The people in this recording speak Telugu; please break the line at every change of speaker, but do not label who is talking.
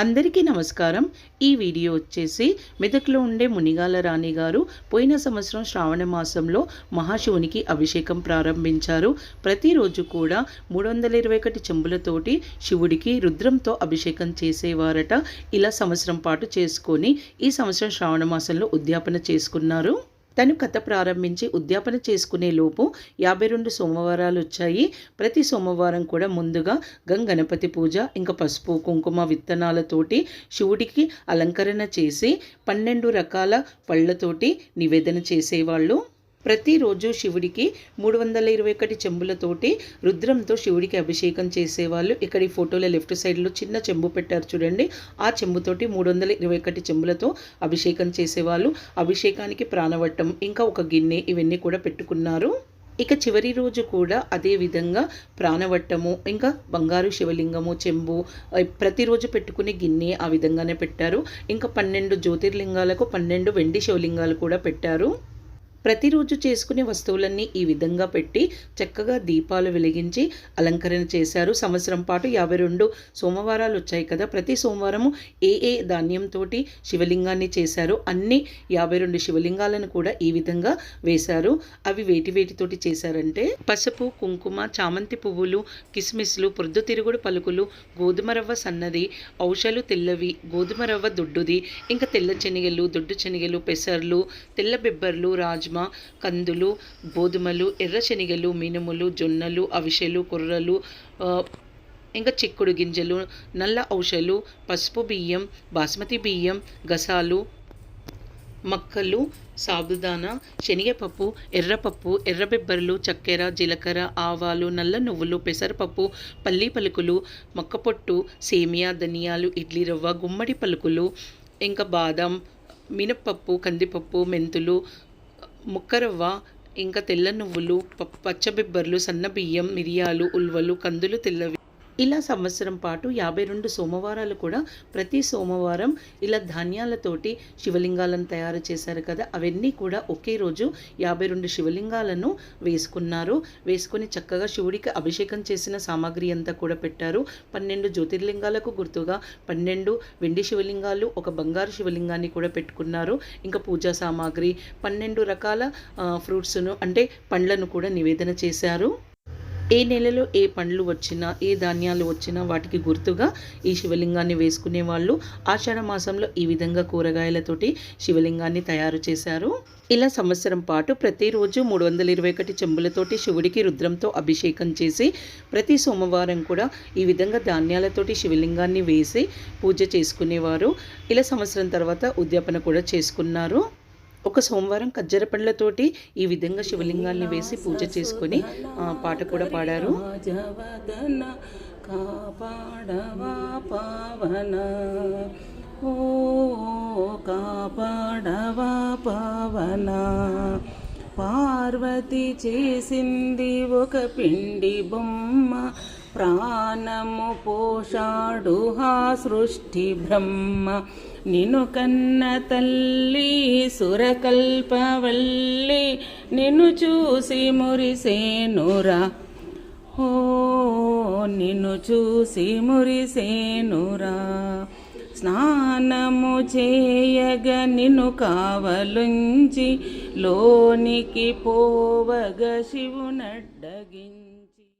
అందరికీ నమస్కారం. ఈ వీడియో వచ్చేసి మెదక్లో ఉండే మునిగాల రాణి గారు పోయిన సంవత్సరం శ్రావణ మాసంలో మహాశివునికి అభిషేకం ప్రారంభించారు. ప్రతిరోజు కూడా మూడు వందల ఇరవై ఒకటి చెంబులతోటి శివుడికి రుద్రంతో అభిషేకం చేసేవారట. ఇలా సంవత్సరం పాటు చేసుకొని ఈ సంవత్సరం శ్రావణ మాసంలో ఉద్యాపన చేసుకున్నారు. తను కథ ప్రారంభించి ఉద్యాపన చేసుకునే లోపు యాభై రెండు సోమవారాలు వచ్చాయి. ప్రతి సోమవారం కూడా ముందుగా గంగణపతి పూజ ఇంకా పసుపు కుంకుమ విత్తనాలతోటి శివుడికి అలంకరణ చేసి పన్నెండు రకాల పళ్ళతోటి నివేదన చేసేవాళ్ళు. ప్రతిరోజు శివుడికి మూడు వందల ఇరవై ఒకటి చెంబులతోటి రుద్రంతో శివుడికి అభిషేకం చేసేవాళ్ళు. ఇక్కడ ఈ ఫోటోలో లెఫ్ట్ సైడ్లో చిన్న చెంబు పెట్టారు చూడండి. ఆ చెంబుతోటి మూడు వందల ఇరవై ఒకటి చెంబులతో అభిషేకం చేసేవాళ్ళు. అభిషేకానికి ప్రాణవట్టం ఇంకా ఒక గిన్నె ఇవన్నీ కూడా పెట్టుకున్నారు. ఇక చివరి రోజు కూడా అదే విధంగా ప్రాణవట్టము ఇంకా బంగారు శివలింగము చెంబు ప్రతిరోజు పెట్టుకునే గిన్నె ఆ విధంగానే పెట్టారు. ఇంకా పన్నెండు జ్యోతిర్లింగాలకు పన్నెండు వెండి శివలింగాలు కూడా పెట్టారు. ప్రతిరోజు చేసుకునే వస్తువులన్నీ ఈ విధంగా పెట్టి చక్కగా దీపాలు వెలిగించి అలంకరణ చేశారు. సంవత్సరం పాటు యాభై రెండు సోమవారాలు వచ్చాయి కదా. ప్రతి సోమవారము ఏ ఏ ధాన్యంతో శివలింగాన్ని చేశారు అన్ని యాభై రెండు శివలింగాలను కూడా ఈ విధంగా వేశారు. అవి వేటి వేటితోటి చేశారంటే పసుపు కుంకుమ చామంతి పువ్వులు కిస్మిస్లు ప్రొద్దుతిరుగుడు పలుకులు గోధుమ రవ్వ సన్నది ఔషలు తెల్లవి గోధుమ రవ్వ దొడ్డుది ఇంకా తెల్ల శనగలు దొడ్డు శనగలు పెసర్లు తెల్ల బెబ్బర్లు రాజ్మా కందులు గోధుమలు ఎర్రశనగలు మినుములు జొన్నలు అవిసెలు కొర్రలు ఇంకా చిక్కుడు గింజలు నల్ల ఔషలు పసుపు బియ్యం బాస్మతి బియ్యం గసాలు మక్కలు సాబుదానా శనగపప్పు ఎర్రపప్పు ఎర్రబెబ్బర్లు చక్కెర జీలకర్ర ఆవాలు నల్ల నువ్వులు పెసరపప్పు పల్లి పలుకులు మొక్కపొట్టు సేమియా ధనియాలు ఇడ్లీ రవ్వ గుమ్మడి పలుకులు ఇంకా బాదం మినప్పప్పు కందిపప్పు మెంతులు ముక్కరవ్వ ఇంకా తెల్ల నువ్వులు పచ్చబిబ్బర్లు సన్న బియ్యం మిరియాలు ఉల్వలు కందులు తెల్లవి ఇలా సంవత్సరం పాటు యాభై రెండు సోమవారాలు కూడా ప్రతి సోమవారం ఇలా ధాన్యాలతోటి శివలింగాలను తయారు చేశారు కదా. అవన్నీ కూడా ఒకే రోజు యాభై రెండు శివలింగాలను వేసుకున్నారు. వేసుకొని చక్కగా శివుడికి అభిషేకం చేసిన సామాగ్రి అంతా కూడా పెట్టారు. పన్నెండు జ్యోతిర్లింగాలకు గుర్తుగా పన్నెండు వెండి శివలింగాలు ఒక బంగారు శివలింగాన్ని కూడా పెట్టుకున్నారు. ఇంకా పూజా సామాగ్రి పన్నెండు రకాల ఫ్రూట్స్ను అంటే పండ్లను కూడా నివేదన చేశారు. ఏ నెలలో ఏ పండ్లు వచ్చినా ఏ ధాన్యాలు వచ్చినా వాటికి గుర్తుగా ఈ శివలింగాన్ని వేసుకునే వాళ్ళు ఆషాఢ మాసంలో ఈ విధంగా కూరగాయలతోటి శివలింగాన్ని తయారు చేశారు. ఇలా సంవత్సరం పాటు ప్రతిరోజు మూడు వందల ఇరవై ఒకటి చెంబులతోటి శివుడికి రుద్రంతో అభిషేకం చేసి ప్రతి సోమవారం కూడా ఈ విధంగా ధాన్యాలతోటి శివలింగాన్ని వేసి పూజ చేసుకునేవారు. ఇలా సంవత్సరం తర్వాత ఉద్యాపన కూడా చేసుకున్నారు. ఒక సోమవారం కజ్జర పండ్లతోటి ఈ విధంగా శివలింగాన్ని వేసి పూజ చేసుకొని ఆ, పాట కూడా పాడారు.
కాపాడవా పావన. ఓ కాపాడవా పావన. పార్వతి చేసింది ఒక పిండి బొమ్మ. ప్రాణము పోషాడు హా సృష్టి బ్రహ్మ. నిను కన్న తల్లి సురకల్పవల్లి నిన్ను చూసి మురిసేనురా. ఓ నిన్ను చూసి మురిసేనురా. స్నానము చేయగ నిన్ను కావలుంచి లోనికి పోవగ శివునడ్డగించి.